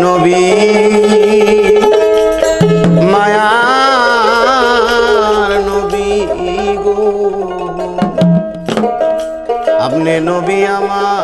নবী। মায়ার নবী গো। আপনি নবী আমার